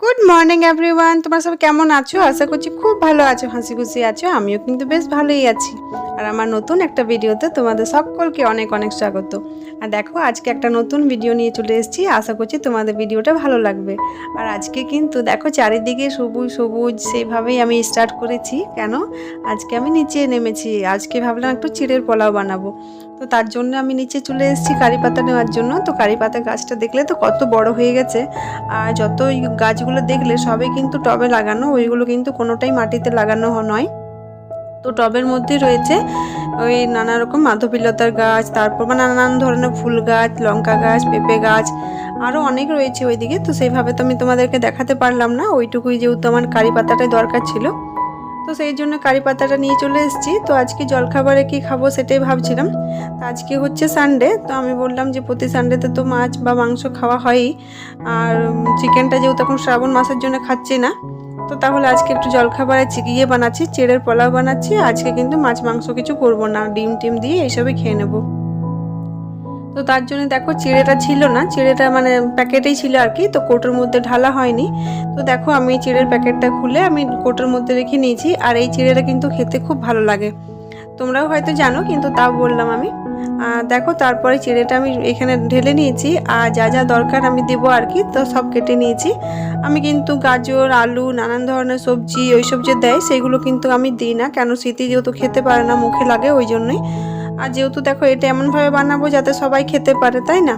Good morning everyone তোমরা সব কেমন আছো? আশা করছি খুব ভালো আছো হাসি খুশি আছো, আমিও কিন্তু বেশ ভালোই আছি। আর আমার নতুন একটা ভিডিওতে তোমাদের সকলকে অনেক অনেক স্বাগত। আর দেখো, আজকে একটা নতুন ভিডিও নিয়ে চলে এসেছি। আশা করছি তোমাদের ভিডিওটা ভালো লাগবে। আর আজকে কিন্তু দেখো, চারিদিকে সবুজ সবুজ, সেইভাবেই আমি স্টার্ট করেছি। কেন? আজকে আমি নিচে নেমেছি। আজকে ভাবলাম একটু চিড়ের পোলাও বানাবো। তো তার জন্য আমি নিচে চলে এসেছি কারি পাতা নেওয়ার জন্য। তো কারি পাতা গাছটা দেখলে তো কত বড় হয়ে গেছে। আর যত গাছগুলো দেখলে সবই কিন্তু টবে লাগানো, ওইগুলো কিন্তু কোনোটাই মাটিতে লাগানো নয়। তো টবের মধ্যে রয়েছে ওই নানা রকম মাধবীলতার গাছ, তারপর নানান ধরনের ফুল গাছ, লঙ্কা গাছ, পেঁপে গাছ আরও অনেক রয়েছে ওইদিকে। তো সেইভাবে তো আমি তোমাদেরকে দেখাতে পারলাম না, ওইটুকুই যেহেতু আমার কারি পাতাটাই দরকার ছিল। তো সেই জন্য কারি পাতাটা নিয়ে চলে এসেছি। তো আজকে জলখাবারে কি খাব সেটাই ভাবছিলাম। তো আজকে হচ্ছে সানডে তো আমি বললাম যে প্রতি সানডেতে তো মাছ বা মাংস খাওয়া হয়ই। আর চিকেনটা যেহেতু এখন শ্রাবণ মাসের জন্য খাচ্ছি না তো তাহলে আজকে একটু জলখাবারে চি- ইয়ে বানাচ্ছি, চেড়ের পোলাও বানাচ্ছি, আজকে কিন্তু মাছ মাংস কিছু করব না, ডিম টিম দিয়ে এইসবই খেয়ে নেব। তো তার জন্য দেখো চিড়েটা ছিল না, চিড়েটা মানে প্যাকেটেই ছিল আর কি, তো কোটোর মধ্যে ঢালা হয়নি। তো দেখো আমি চিড়ের প্যাকেটটা খুলে আমি কোটোর মধ্যে রেখে নিয়েছি, আর এই চিড়েটা কিন্তু খেতে খুব ভালো লাগে। তোমরাও হয়তো জানো, কিন্তু তাও বললাম আমি। দেখো, তারপরে চিড়েটা আমি এখানে ঢেলে নিয়েছি, আর যা যা দরকার আমি দেবো আর কি, তো সব কেটে নিয়েছি। আমি কিন্তু গাজর, আলু, নানান ধরনের সবজি, ওইসব যে দেয়, সেগুলো কিন্তু আমি দিই না, কেন স্মৃতি যেহেতু খেতে পারে না, মুখে লাগে ওই জন্যই। আর যেহেতু দেখো, এটা এমনভাবে বানাবো যাতে সবাই খেতে পারে, তাই না?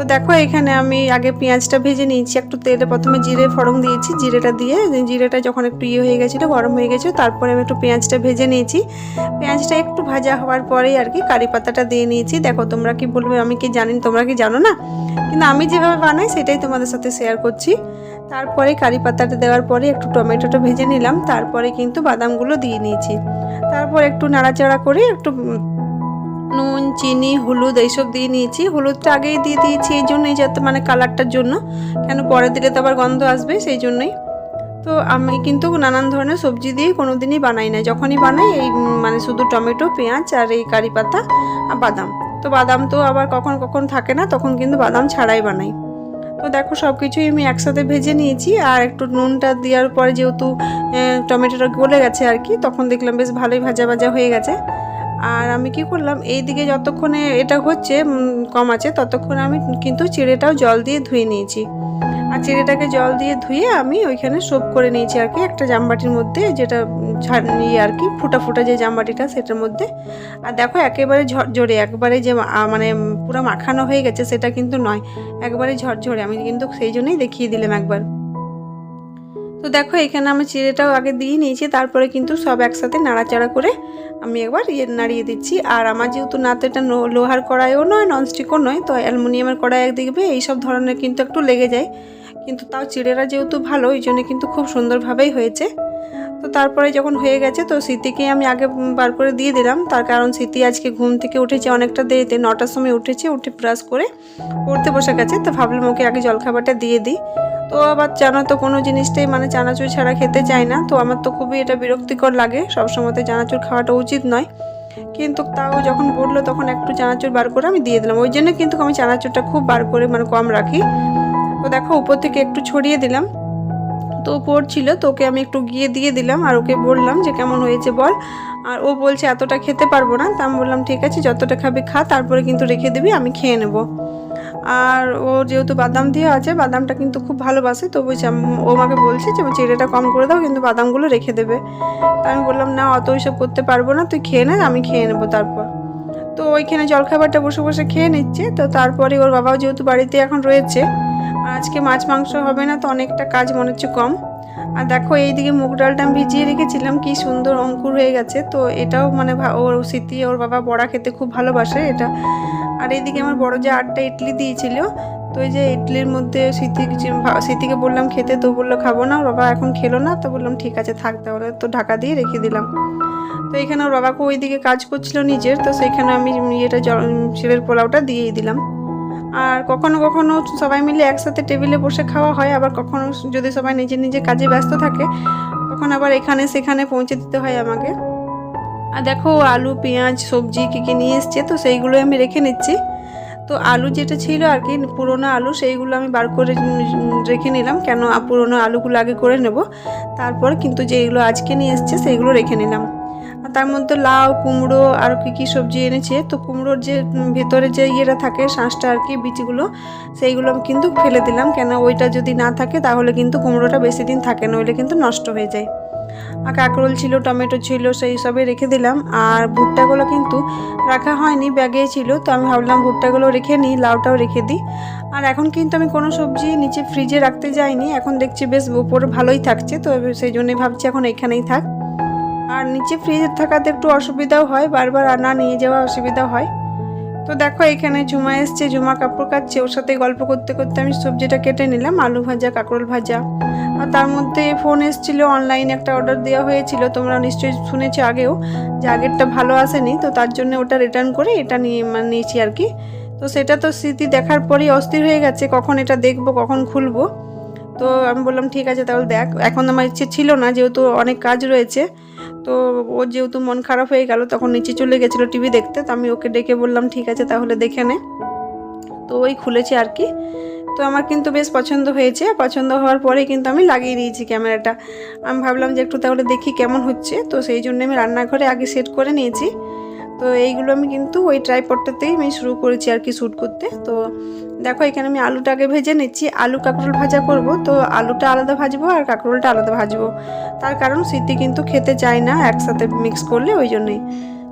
তো দেখো, এখানে আমি আগে পেঁয়াজটা ভেজে নিয়েছি, একটু তেলে প্রথমে জিরে ফড়ং দিয়েছি, জিরেটা দিয়ে জিরেটা যখন একটু ইয়ে হয়ে গেছিল, গরম হয়ে গেছিল, তারপরে আমি একটু পেঁয়াজটা ভেজে নিয়েছি। পেঁয়াজটা একটু ভাজা হওয়ার পরেই আর কি কারি পাতাটা দিয়ে নিয়েছি। দেখো, তোমরা কি বলবে, আমি কি জানি, তোমরা কি জানো না? কিন্তু আমি যেভাবে বানাই, সেটাই তোমাদের সাথে শেয়ার করছি। তারপরে কারি পাতাটা দেওয়ার পরে একটু টমেটোটা ভেজে নিলাম, তারপরে কিন্তু বাদামগুলো দিয়ে নিয়েছি। তারপর একটু নাড়াচাড়া করে একটু নুন, চিনি, হলুদ এইসব দিয়ে নিয়েছি। হলুদটা আগেই দিয়ে দিয়েছি এই জন্যই যাতে মানে কালারটার জন্য। কেন পরে দিলে তো আবার গন্ধ আসবে সেই জন্যই। তো আমি কিন্তু নানান ধরনের সবজি দিয়ে কোনো দিনই বানাই না। যখনই বানাই এই মানে শুধু টমেটো, পেঁয়াজ আর এই কারি পাতা আর বাদাম। তো বাদাম তো আবার কখন কখন থাকে না, তখন কিন্তু বাদাম ছাড়াই বানাই। তো দেখো সব কিছুই আমি একসাথে ভেজে নিয়েছি আর একটু নুনটা দেওয়ার পরে যেহেতু টমেটোটা গলে গেছে আর কি, তখন দেখলাম বেশ ভালোই ভাজা ভাজা হয়ে গেছে। আর আমি কি করলাম এই দিকে যতক্ষণে এটা হচ্ছে কম আছে, ততক্ষণে আমি কিন্তু চিড়েটাও জল দিয়ে ধুয়ে নিয়েছি। আর চিড়েটাকে জল দিয়ে ধুয়ে আমি ওইখানে সোপ করে নিয়েছি আর কি, একটা জামবাটির মধ্যে যেটা ইয়ে আর কি, ফুটা ফুটা যে জামবাটিটা সেটার মধ্যে। আর দেখো একেবারে ঝরঝরে, একবারে যে মানে পুরো মাখানো হয়ে গেছে, সেটা কিন্তু নয়, একবারে ঝরঝরে। আমি কিন্তু সেই জন্যই দেখিয়ে দিলাম একবার। তো দেখো, এখানে আমি চিড়েটাও আগে দিয়ে নিয়েছি, তারপরে কিন্তু সব একসাথে নাড়াচাড়া করে আমি একবার ইয়ে নাড়িয়ে দিচ্ছি। আর আমার যেহেতু নাতে এটা লোহার কড়াইও নয় ননস্টিকও নয়, তো অ্যালুমিনিয়ামের কড়াই দেখবে এই সব ধরনের কিন্তু একটু লেগে যায়। কিন্তু তাও চিড়েরা যেহেতু ভালো, ওই জন্য কিন্তু খুব সুন্দরভাবেই হয়েছে। তো তারপরে যখন হয়ে গেছে, তো স্মৃতিকে আমি আগে বার করে দিয়ে দিলাম। তার কারণ স্মৃতি আজকে ঘুম থেকে উঠেছে অনেকটা দেরিতে, নটার সময় উঠেছে, উঠে ব্রাশ করে পড়তে বসে গেছে। তো ভাবলাম ওকে আগে জলখাবারটা দিয়ে দিই। তো আবার জানো তো, কোনো জিনিসটাই মানে চানাচুর ছাড়া খেতে চায় না। তো আমার তো খুবই এটা বিরক্তিকর লাগে। সবসময় তো চানাচুর খাওয়াটা উচিত নয়। কিন্তু তাও যখন বলল তখন একটু চানাচুর বার করে আমি দিয়ে দিলাম। ওই জন্য কিন্তু আমি চানাচুরটা খুব বার করে মানে কম রাখি। তো দেখো, উপর থেকে একটু ছড়িয়ে দিলাম। তো পড়ছিল, তোকে আমি একটু গিয়ে দিয়ে দিলাম আর ওকে বললাম যে কেমন হয়েছে বল। আর ও বলছে, এতটা খেতে পারব না। তা আমি বললাম, ঠিক আছে, যতটা খাবি খা, তারপরে কিন্তু রেখে দিবি, আমি খেয়ে নেব। আর ও যেহেতু বাদাম দিয়ে আছে, বাদামটা কিন্তু খুব ভালোবাসে, তো বলছে ও আমাকে বলছে যে চিড়েটা কম করে দাও, কিন্তু বাদামগুলো রেখে দেবে। তা আমি বললাম, না, অত ওইসব করতে পারব না, তুই খেয়ে নে, আমি খেয়ে নেব তারপর। তো ওইখানে জলখাবারটা বসে বসে খেয়ে নিচ্ছে, তো তারপরে ওর বাবাও যেহেতু বাড়িতে এখন রয়েছে আজকে মাছ, মাংস হবে না, তো অনেকটা কাজ মনে হচ্ছে কম। আর দেখো, এইদিকে মুগ ডালটা আমি ভিজিয়ে রেখেছিলাম, কি সুন্দর অঙ্কুর হয়ে গেছে। তো এটাও মানে ওর স্মৃতি, ওর বাবা বড়া খেতে খুব ভালোবাসে এটা। আর এইদিকে আমার বড় যে আটটা ইডলি দিয়েছিল, তো ওই যে ইডলির মধ্যে স্মৃতি স্মৃতিকে বললাম, খেতে? তো বলল, খাব না। ওর বাবা এখন খেলো না, তো বললাম, ঠিক আছে, থাক তাহলে। তো ঢাকা দিয়ে রেখে দিলাম। তো এখানে ওর বাবাকে ওইদিকে কাজ করছিল নিজের, তো সেখানে আমি ইয়েটা জল পোলাওটা দিয়েই দিলাম। আর কখনো কখনো সবাই মিলে একসাথে টেবিলে বসে খাওয়া হয়, আবার কখনো যদি সবাই নিজের নিজের কাজে ব্যস্ত থাকে, তখন আবার এখানে সেখানে পৌঁছে দিতে হয় আমাকে। আর দেখো আলু, পেঁয়াজ, সবজি কী কী নিয়ে এসছে, তো সেইগুলো আমি রেখে নিচ্ছি। তো আলু যেটা ছিল আর কি, পুরোনো আলু, সেইগুলো আমি বার করে রেখে নিলাম, কেন পুরোনো আলুগুলো আগে করে নেব। তারপর কিন্তু যেগুলো আজকে নিয়ে এসছে, সেইগুলো রেখে নিলাম। আর তার মধ্যে লাউ, কুমড়ো আর কি কি সবজি এনেছে। তো কুমড়োর যে ভেতরে যে ইয়েটা থাকে, শাঁসটা আর কি বিচিগুলো সেইগুলো আমি কিন্তু ফেলে দিলাম। কেন ওইটা যদি না থাকে, তাহলে কিন্তু কুমড়োটা বেশি দিন থাকে না ওইলে কিন্তু নষ্ট হয়ে যায়। আর কাঁকরোল ছিল, টমেটো ছিল, সেই সবই রেখে দিলাম। আর ভুট্টাগুলো কিন্তু রাখা হয়নি, ব্যাগেই ছিল। তো আমি ভাবলাম ভুট্টাগুলো রেখে নিই, লাউটাও রেখে দিই। আর এখন কিন্তু আমি কোনো সবজি নিচে ফ্রিজে রাখতে যাইনি। এখন দেখছি বেশ উপরে ভালোই থাকছে। তো সেই জন্যই ভাবছি এখন এখানেই থাক। আর নিচে ফ্রিজে থাকাতে একটু অসুবিধাও হয়, বারবার আনা নিয়ে যাওয়া অসুবিধা হয়। তো দেখো, এখানে ঝুমা এসছে, ঝুমা কাপড় কাচ্ছে ওর সাথে গল্প করতে করতে আমি সবজিটা কেটে নিলাম, আলু ভাজা, কাঁকরোল ভাজা। আর তার মধ্যে ফোন এসেছিল অনলাইনে একটা অর্ডার দেওয়া হয়েছিল, তোমরা নিশ্চয়ই শুনেছো আগেও যে আগেরটা ভালো আসেনি, তো তার জন্য ওটা রিটার্ন করে এটা নিয়ে মানে নিয়েছি আর কি। তো সেটা তো স্মৃতি দেখার পরেই অস্থির হয়ে গেছে, কখন এটা দেখব, কখন খুলবো। তো আমি বললাম, ঠিক আছে, তাহলে দেখ। এখন আমার ইচ্ছে ছিল না, যেহেতু অনেক কাজ রয়েছে তো ওর যেহেতু মন খারাপ হয়ে গেল, তখন নিচে চলে গেছিল টিভি দেখতে, তো আমি ওকে ডেকে বললাম, ঠিক আছে, তাহলে দেখে নে। তো ওই খুলেছে আর কি। তো আমার কিন্তু বেশ পছন্দ হয়েছে। পছন্দ হওয়ার পরে কিন্তু আমি লাগিয়ে নিয়েছি ক্যামেরাটা। আমি ভাবলাম যে একটু তাহলে দেখি কেমন হচ্ছে। তো সেই জন্য আমি রান্নাঘরে আগে সেট করে নিয়েছি। তো এইগুলো আমি কিন্তু ওই ট্রাইপডটাতেই আমি শুরু করেছি আর কি শ্যুট করতে। তো দেখো, এখানে আমি আলুটা আগে ভেজে নিচ্ছি। আলু কাঁকরোল ভাজা করব। তো আলুটা আলাদা ভাজবো আর কাঁকরোলটা আলাদা ভাজবো। তার কারণ স্মৃতি কিন্তু খেতে চায় না একসাথে মিক্স করলে, ওই জন্যই।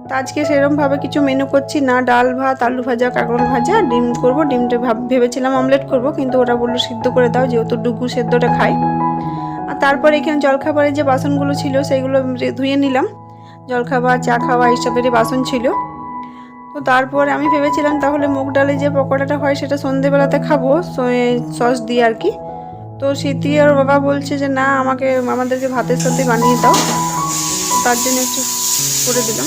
তো আজকে সেরকমভাবে কিছু মেনু করছি না। ডাল ভাত, আলু ভাজা, কাঁকরোল ভাজা, ডিম করব। ডিমটা ভাব- ভেবেছিলাম অমলেট করব, কিন্তু ওরা বলল সিদ্ধ করে দাও, যেহেতু ডুগু সেদ্ধটা খায় আর তারপরে এখানে জলখাবারের যে বাসনগুলো ছিল, সেগুলো ধুয়ে নিলাম। জলখাবার, চা খাওয়া এইসবেরই বাসন ছিল। তো তারপর আমি ভেবেছিলাম তাহলে মুগ ডালে যে পকোড়াটা হয় সেটা সন্ধেবেলাতে খাব সস দিয়ে আর কি। তো স্মৃতি আর বাবা বলছে যে, না, আমাকে, আমাদেরকে ভাতের সাথে বানিয়ে দাও। তার জন্য একটু করে দিলাম।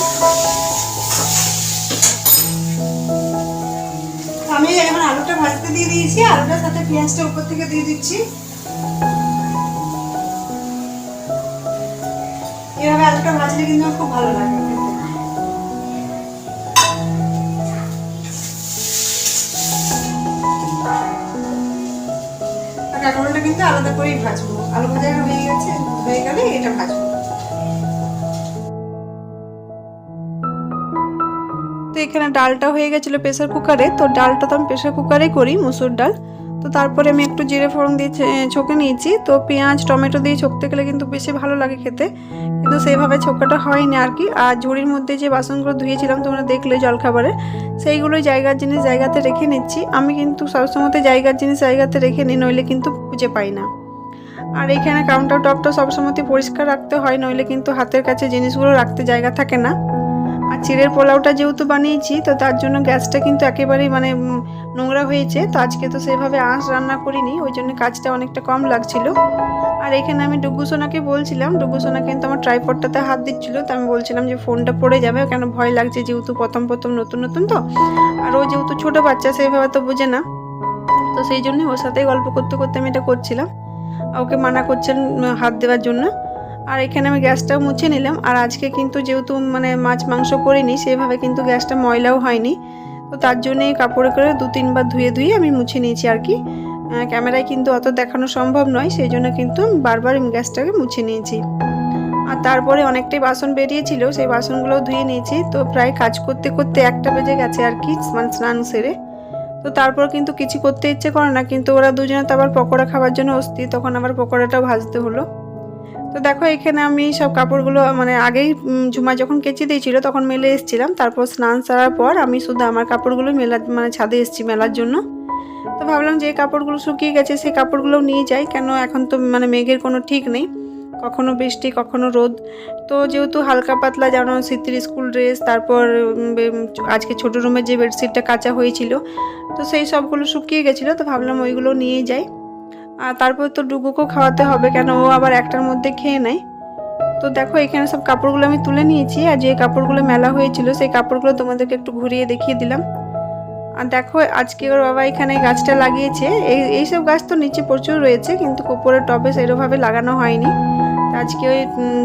আমি এখন আলুটা ভাজতে দিয়ে দিয়েছি, আলুটার সাথে পেঁয়াজটা উপর থেকে দিয়ে দিচ্ছি। এভাবে আলুটা ভাজলে কিন্তু খুব ভালো লাগে। কিন্তু আলাদা করেই ভাজবো। আলু ভাজা হয়ে গেছে, হয়ে গেলে এটা ভাজবো। তো এখানে ডালটা হয়ে গেছিল প্রেসার কুকারে, তো ডালটা তো আমি প্রেসার কুকারে করি, মুসুর ডাল। তো তারপরে আমি একটু জিরে ফোড়ন দিয়ে ছকে নিয়েছি। তো পেঁয়াজ, টমেটো দিয়ে ছকতে গেলে কিন্তু বেশি ভালো লাগে খেতে। কিন্তু সেইভাবে ছোকাটা হয়নি আর কি। আর ঝুড়ির মধ্যে যে বাসনগুলো ধুয়েছিলাম, তোমরা দেখলে জলখাবারে সেইগুলো জায়গার জিনিস জায়গাতে রেখে নিচ্ছি। আমি কিন্তু সবসময় জায়গার জিনিস জায়গাতে রেখে নিই, নইলে কিন্তু খুঁজে পাই না। আর এখানে কাউন্টার টপটা সবসময় পরিষ্কার রাখতে হয়, নইলে কিন্তু হাতের কাছে জিনিসগুলো রাখতে জায়গা থাকে না। আর চিড়ের পোলাওটা যেহেতু বানিয়েছি, তো তার জন্য গ্যাসটা কিন্তু একেবারেই মানে নোংরা হয়েছে। তো আজকে তো সেভাবে আঁশ রান্না করিনি, ওই জন্য কাজটা অনেকটা কম লাগছিল। আর এখানে আমি ডুগুসোনাকে বলছিলাম ডুগুসোনা কিন্তু আমার ট্রাইপডটাতে হাত দিচ্ছিল, তো আমি বলছিলাম যে ফোনটা পড়ে যাবে, কেন ভয় লাগছে যেহেতু প্রথম প্রথম নতুন নতুন তো। আর ও যেহেতু ছোটো বাচ্চা সেভাবে তো বোঝে না। তো সেই জন্যই ওর সাথেই গল্প করতে করতে আমি এটা করছিলাম। ওকে মানা করছেন হাত দেওয়ার জন্য। আর এখানে আমি গ্যাসটাও মুছে নিলাম। আর আজকে কিন্তু যেহেতু মানে মাছ, মাংস করিনি সেভাবে কিন্তু গ্যাসটা ময়লাও হয়নি। তো তার জন্যই কাপড়ে করে দু, তিনবার ধুয়ে ধুয়ে আমি মুছে নিয়েছি আর কি। ক্যামেরায় কিন্তু অত দেখানো সম্ভব নয়, সেই জন্য কিন্তু বারবার গ্যাসটাকে মুছে নিয়েছি। আর তারপরে অনেকটাই বাসন বেরিয়েছিল, সেই বাসনগুলোও ধুয়ে নিয়েছি। তো প্রায় কাজ করতে করতে একটা বেজে গেছে আর কি মানে স্নান সেরে। তো তারপর কিন্তু কিছু করতে ইচ্ছে করে না, কিন্তু ওরা দুজনে তো আবার পকোড়া খাওয়ার জন্য অস্থির, তখন আবার পকোড়াটাও ভাজতে হলো। তো দেখো, এখানে আমি সব কাপড়গুলো মানে আগেই ঝুমা যখন কেচে দিয়েছিল, তখন মেলে এসেছিলাম। তারপর স্নান সারার পর আমি শুধু আমার কাপড়গুলো মেলা মানে ছাদে এসেছি মেলার জন্য। তো ভাবলাম যে কাপড়গুলো শুকিয়ে গেছে, সেই কাপড়গুলো নিয়ে যাই। কেন এখন তো মানে মেঘের কোনো ঠিক নেই। কখনো বৃষ্টি, কখনো রোদ। তো যেহেতু হালকা পাতলা, যেমন শীতের স্কুল ড্রেস, তারপর আজকে ছোটো রুমের যে বেডশিটটা কাঁচা হয়েছিল, তো সেই সবগুলো শুকিয়ে গেছিল। তো ভাবলাম ওইগুলো নিয়ে যাই। আর তারপর তো ডুগুকেও খাওয়াতে হবে, কেন ও আবার একটার মধ্যে খেয়ে নেয়। তো দেখো, এখানে সব কাপড়গুলো আমি তুলে নিয়েছি, আর যে কাপড়গুলো মেলা হয়েছিল, সেই কাপড়গুলো তোমাদেরকে একটু ঘুরিয়ে দেখিয়ে দিলাম। আর দেখো, আজকে ওর বাবা এখানে গাছটা লাগিয়েছে। এই, এইসব গাছ তো নিচে প্রচুর রয়েছে, কিন্তু উপরের টবে সেরকমভাবে লাগানো হয়নি। আজকে ওই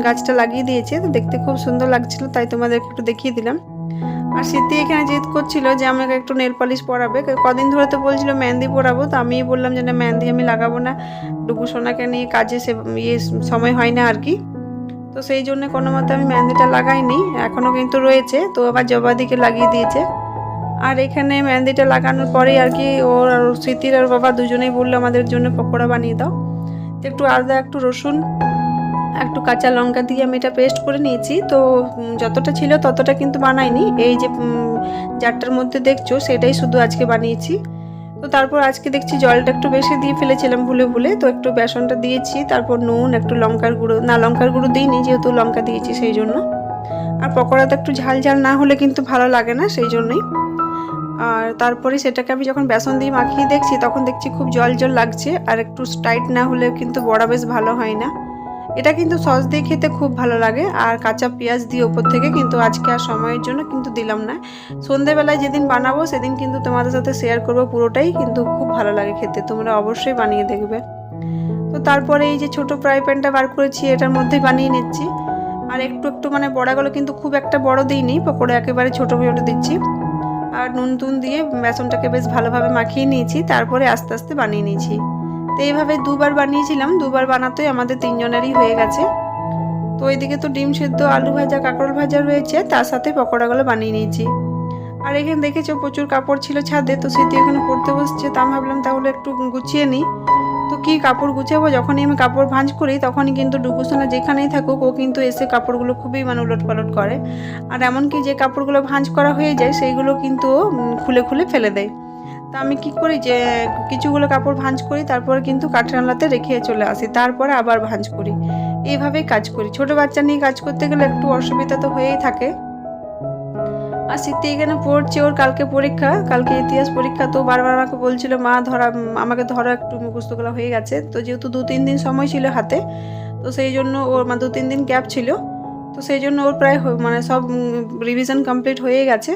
গাছটা লাগিয়ে দিয়েছে, তো দেখতে খুব সুন্দর লাগছিল, তাই তোমাদেরকে একটু দেখিয়ে দিলাম। আর স্মৃতি এখানে জিদ করছিল যে আমাকে একটু নেল পালিশ পরাবে। কদিন ধরে তো বলছিল মেহেন্দি পরাবো, তো আমি বললাম যে না, মেহেন্দি আমি লাগাবো না। ডুবু সোনাকে নিয়ে কাজে সে ইয়ে সময় হয় না আর কি। তো সেই জন্য কোনো মতে আমি মেহেন্দিটা লাগাইনি, এখনও কিন্তু রয়েছে, তো আবার জবাদিকে লাগিয়ে দিয়েছে। আর এখানে মেহেন্দিটা লাগানোর পরেই আর কি ওর স্মৃতির আর বাবা দুজনেই বলল, আমাদের জন্য পকোড়া বানিয়ে দাও। একটু আদা, একটু রসুন একটু কাঁচা লঙ্কা দিয়ে আমি এটা পেস্ট করে নিয়েছি। তো যতটা ছিল ততটা কিন্তু বানাইনি। এই যে জারটার মধ্যে দেখছ, সেটাই শুধু আজকে বানিয়েছি। তো তারপর আজকে দেখছি জলটা একটু বেশি দিয়ে ফেলেছিলাম ভুলে ভুলে। তো একটু বেসনটা দিয়েছি, তারপর নুন, একটু লঙ্কার গুঁড়ো। না, লঙ্কার গুঁড়ো দিইনি যেহেতু লঙ্কা দিয়েছি সেই জন্য। আর পকোড়াটা একটু ঝাল ঝাল না হলে কিন্তু ভালো লাগে না সেই জন্যই। আর তারপরে সেটাকে আমি যখন বেসন দিয়ে মাখিয়ে দেখছি, তখন দেখছি খুব জল জল লাগছে। আর একটু টাইট না হলে কিন্তু বড়া বেশ ভালো হয় না। এটা কিন্তু সস দিয়ে খেতে খুব ভালো লাগে, আর কাঁচা পেঁয়াজ দিয়ে ওপর থেকে কিন্তু আজকে আর সময়ের জন্য কিন্তু দিলাম না। সন্ধেবেলায় যেদিন বানাবো সেদিন কিন্তু তোমাদের সাথে শেয়ার করব পুরোটাই, কিন্তু খুব ভালো লাগে খেতে, তোমরা অবশ্যই বানিয়ে দেখবে। তো তারপরে এই যে ছোট ফ্রাই প্যানটা বার করেছি, এটার মধ্যেই বানিয়ে নিচ্ছি। আর একটু একটু মানে বড়াগুলো কিন্তু খুব একটা বড় দিইনি, পকোড়া একেবারে ছোটো ছোটো দিচ্ছি। আর নুন টুন দিয়ে বেসনটাকে বেশ ভালোভাবে মাখিয়ে নিয়েছি, তারপরে আস্তে আস্তে বানিয়ে নিয়েছি। তো এইভাবে দুবার বানিয়েছিলাম, দুবার বানাতেই আমাদের তিনজনেরই হয়ে গেছে। তো ওইদিকে তো ডিম সেদ্ধ, আলু ভাজা, কাঁকরোল ভাজা রয়েছে, তার সাথে পকোড়াগুলো বানিয়ে নিয়েছি। আর এখানে দেখেছ প্রচুর কাপড় ছিল ছাদে, তো স্মৃতি এখানে পড়তে বসছে, তা আমি ভাবলাম তাহলে একটু গুছিয়ে নিই। তো কি কাপড় গুছাবো? যখনই আমি কাপড় ভাঁজ করি, তখনই কিন্তু ডুকুসোনা যেখানেই থাকুক, ও কিন্তু এসে কাপড়গুলো খুবই মানে উলট পালট করে। আর এমনকি যে কাপড়গুলো ভাঁজ করা হয়ে যায়, সেইগুলো কিন্তু খুলে খুলে ফেলে দেয়। তা আমি কি করি যে, কিছুগুলো কাপড় ভাঁজ করি, তারপরে কিন্তু কাঠরানলাতে রেখে চলে আসি, তারপরে আবার ভাঁজ করি। এইভাবেই কাজ করি। ছোট বাচ্চা নিয়ে কাজ করতে গেলে একটু অসুবিধা তো হয়েই থাকে। আর শীতে এখানে পড়ছে ওর কালকে পরীক্ষা, কালকে ইতিহাস পরীক্ষা, তো বারবার আমাকে বলছিল, মা, ধরা, আমাকে ধরো, একটু মুখস্থগুলো হয়ে গেছে। তো যেহেতু দু, তিন দিন সময় ছিল হাতে, তো সেই জন্য ওর মানে দু, তিন দিন গ্যাপ ছিল। তো সেই জন্য ওর প্রায় মানে সব রিভিশন কমপ্লিট হয়ে গেছে।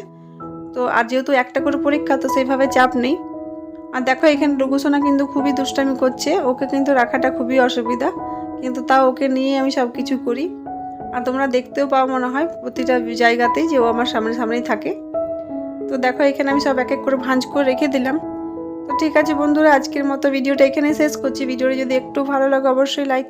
তো আর যেহেতু একটা করে পরীক্ষা, তো সেইভাবে চাপ নেই। আর দেখো, এখানে ডুগুসোনা কিন্তু খুবই দুষ্টামি করছে। ওকে কিন্তু রাখাটা খুবই অসুবিধা। কিন্তু তাও ওকে নিয়ে আমি সব কিছু করি। আর তোমরা দেখতেও পাও মনে হয় প্রতিটা জায়গাতেই যে ও আমার সামনে সামনেই থাকে। তো দেখো, এখানে আমি সব এক এক করে ভাঁজ করে রেখে দিলাম। তো ঠিক আছে বন্ধুরা, আজকের মতো ভিডিওটা এখানে শেষ করছি। ভিডিওটা যদি একটু ভালো লাগে, অবশ্যই লাইক